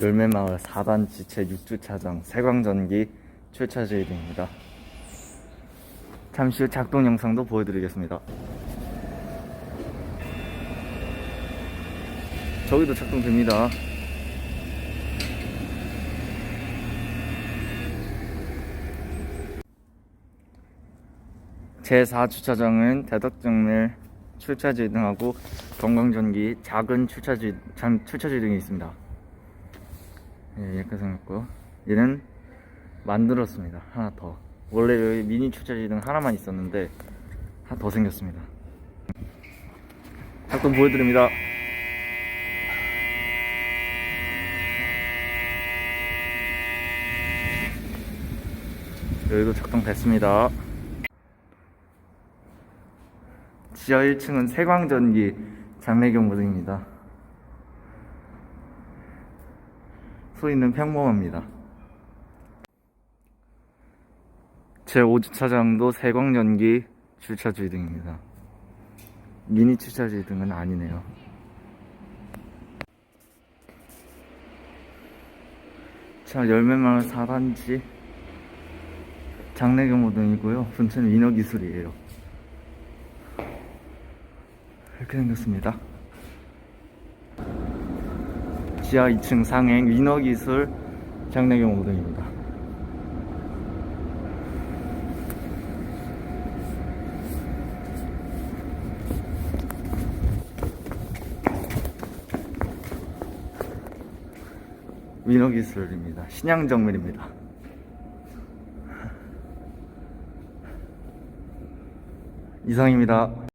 열매마을 4단 지체 6주차장 세광전기 출차 제일입니다. 잠시 후 작동 영상도 보여드리겠습니다. 저기도 작동됩니다. 제4주차장은 대덕정밀 출차지 등하고 건강전기 작은 출차지 장- 출차지 등이 있습니다. 예, 이렇게 생겼고 얘는 만들었습니다. 하나 더. 원래 여기 미니 출차지 등 하나만 있었는데 하나 더 생겼습니다. 작동 보여드립니다. 여기도 작동됐습니다. 지하 1층은 세광전기 장례경 모델입니다. 소리는 평범합니다. 제 5주차장도 세광전기 주차주의 등입니다. 미니 주차주의 등은 아니네요. 자, 열매마을 4단지 장례경 모델이고요. 전체는 인어기술이에요. 이렇게 생겼습니다. 지하 2층 상행 위너기술 장례경 5등입니다. 위너기술입니다. 신양정밀입니다. 이상입니다.